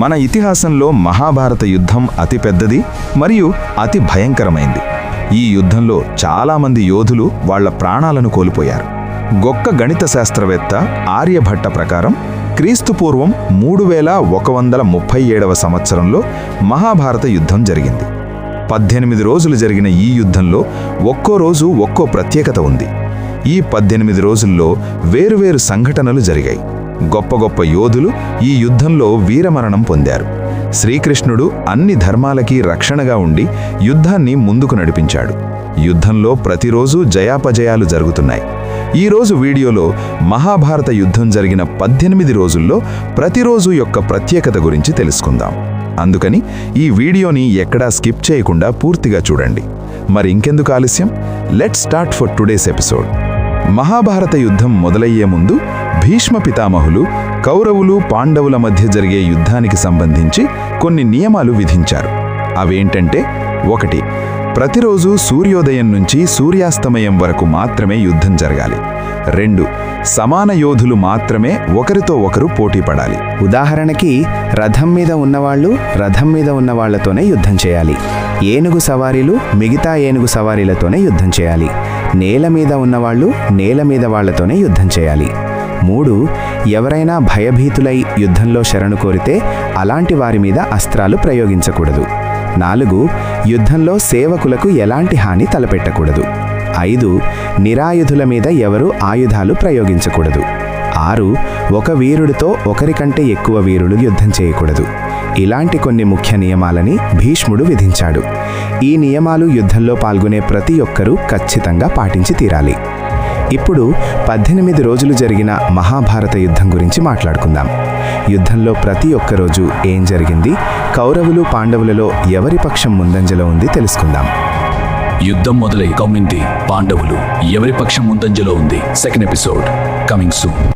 మన ఇతిహాసంలో మహాభారత యుద్ధం అతి పెద్దది మరియు అతి భయంకరమైంది. ఈ యుద్ధంలో చాలామంది యోధులు వాళ్ళ ప్రాణాలను కోల్పోయారు. గొక్క గణిత శాస్త్రవేత్త ఆర్యభట్ట ప్రకారం క్రీస్తుపూర్వం మూడు వేల ఒక వందల ముప్పై ఏడవ సంవత్సరంలో మహాభారత యుద్ధం జరిగింది. పద్దెనిమిది రోజులు జరిగిన ఈ యుద్ధంలో ఒక్కో రోజు ఒక్కో ప్రత్యేకత ఉంది. ఈ పద్దెనిమిది రోజుల్లో వేరువేరు సంఘటనలు జరిగాయి. గొప్ప గొప్ప యోధులు ఈ యుద్ధంలో వీరమరణం పొందారు. శ్రీకృష్ణుడు అన్ని ధర్మాలకి రక్షణగా ఉండి యుద్ధాన్ని ముందుకు నడిపించాడు. యుద్ధంలో ప్రతిరోజు జయాపజయాలు జరుగుతున్నాయి. ఈ రోజు వీడియోలో మహాభారత యుద్ధం జరిగిన పద్దెనిమిది రోజుల్లో ప్రతిరోజు యొక్క ప్రత్యేకత గురించి తెలుసుకుందాం. అందుకని ఈ వీడియోని ఎక్కడా స్కిప్ చేయకుండా పూర్తిగా చూడండి. మరి ఇంకెందుకు ఆలస్యం? Let start for today's episode. Mahabharata యుద్ధం మొదలయ్యే ముందు భీష్మ పితామహులు కౌరవులు పాండవుల మధ్య జరిగే యుద్ధానికి సంబంధించి కొన్ని నియమాలు విధించారు. అవేంటంటే ఒకటి ప్రతిరోజు సూర్యోదయం నుంచి సూర్యాస్తమయం వరకు మాత్రమే యుద్ధం జరగాలి. రెండు సమాన యోధులు మాత్రమే ఒకరితో ఒకరు పోటీ పడాలి. ఉదాహరణకి రథం మీద ఉన్నవాళ్ళు రథం మీద ఉన్న వాళ్ళతోనే యుద్ధం చేయాలి. ఏనుగు సవారీలు మిగతా ఏనుగు సవారీలతోనే యుద్ధం చేయాలి. నేల మీద ఉన్నవాళ్ళు నేల మీద వాళ్ళతోనే యుద్ధం చేయాలి. మూడు ఎవరైనా భయభీతులై యుద్ధంలో శరణు కోరితే అలాంటి వారి మీద అస్త్రాలు ప్రయోగించకూడదు. నాలుగు యుద్ధంలో సేవకులకు ఎలాంటి హాని తలపెట్టకూడదు. ఐదు నిరాయుధుల మీద ఎవరు ఆయుధాలు ప్రయోగించకూడదు. ఆరు ఒక వీరుడితో ఒకరికంటే ఎక్కువ వీరులు యుద్ధం చేయకూడదు. ఇలాంటి కొన్ని ముఖ్య నియమాలని భీష్ముడు విధించాడు. ఈ నియమాలు యుద్ధంలో పాల్గొనే ప్రతి ఒక్కరూ ఖచ్చితంగా పాటించి తీరాలి. ఇప్పుడు పద్దెనిమిది రోజులు జరిగిన మహాభారత యుద్ధం గురించి మాట్లాడుకుందాం. యుద్ధంలో ప్రతి ఒక్క రోజు ఏం జరిగింది? కౌరవులు పాండవులలో ఎవరి పక్షం ముందంజలో ఉంది తెలుసుకుందాం. యుద్ధం మొదలై కమ్మింది పాండవులు ఎవరి పక్షం ముందంజలో ఉంది? Second episode coming soon.